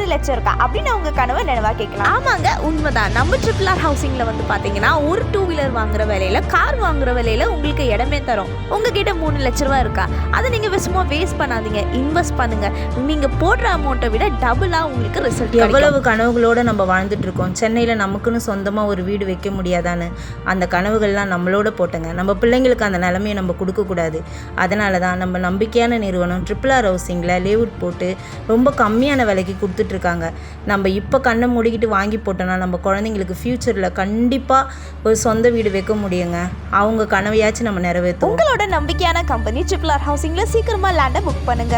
மூணு லட்சம் இருக்கா? அப்படின்னு அவங்க கனவை நினைவா கேட்கலாம். ஆமாங்க உண்மைதான். நம்ம ட்ரிபிள் ஆர் ஹவுசிங்கில் வந்து பார்த்தீங்கன்னா ஒரு டூ வீலர் வாங்குற விலையில கார் வாங்குற விலையில உங்களுக்கு இடமே தரும். உங்ககிட்ட மூணு லட்ச ரூபா இருக்கா? அதை நீங்கள் சும்மா வேஸ்ட் பண்ணாதீங்க. இன்வெஸ்ட் பண்ணுங்க. நீங்கள் போடுற அமௌண்ட்டை விட டபுளாக உங்களுக்கு ரிசல்ட் எவ்வளவு கனவுகளோடு நம்ம வாழ்ந்துட்டு இருக்கோம். சென்னையில் நமக்குன்னு சொந்தமாக ஒரு வீடு வைக்க முடியாதான்னு அந்த கனவுகள்லாம் நம்மளோட போட்டுங்க. நம்ம பிள்ளைங்களுக்கு அந்த நிலமையை நம்ம கொடுக்கக்கூடாது அதனால தான் நம்ம நம்பிக்கையான நிறுவனம் ட்ரிபிள் ஆர் ஹவுசிங்கில் லேவுட் போட்டு ரொம்ப கம்மியான விலைக்கு கொடுத்துட்டு இருக்காங்க நம்ம இப்போ கண்ணை மூடிக்கிட்டு வாங்கி போட்டோன்னா நம்ம குழந்தைங்களுக்கு ஃப்யூச்சரில் கண்டிப்பாக ஒரு சொந்த வீடு வைக்க முடியுங்க. அவங்க கனவையாச்சும் நம்ம நிறைவேற்றும் உங்களோட நம்பிக்கையான கம்பெனி ட்ரிபிள் ஆர் ஹவுசிங்ல சீக்கிரமா லேண்டை புக் பண்ணுங்க.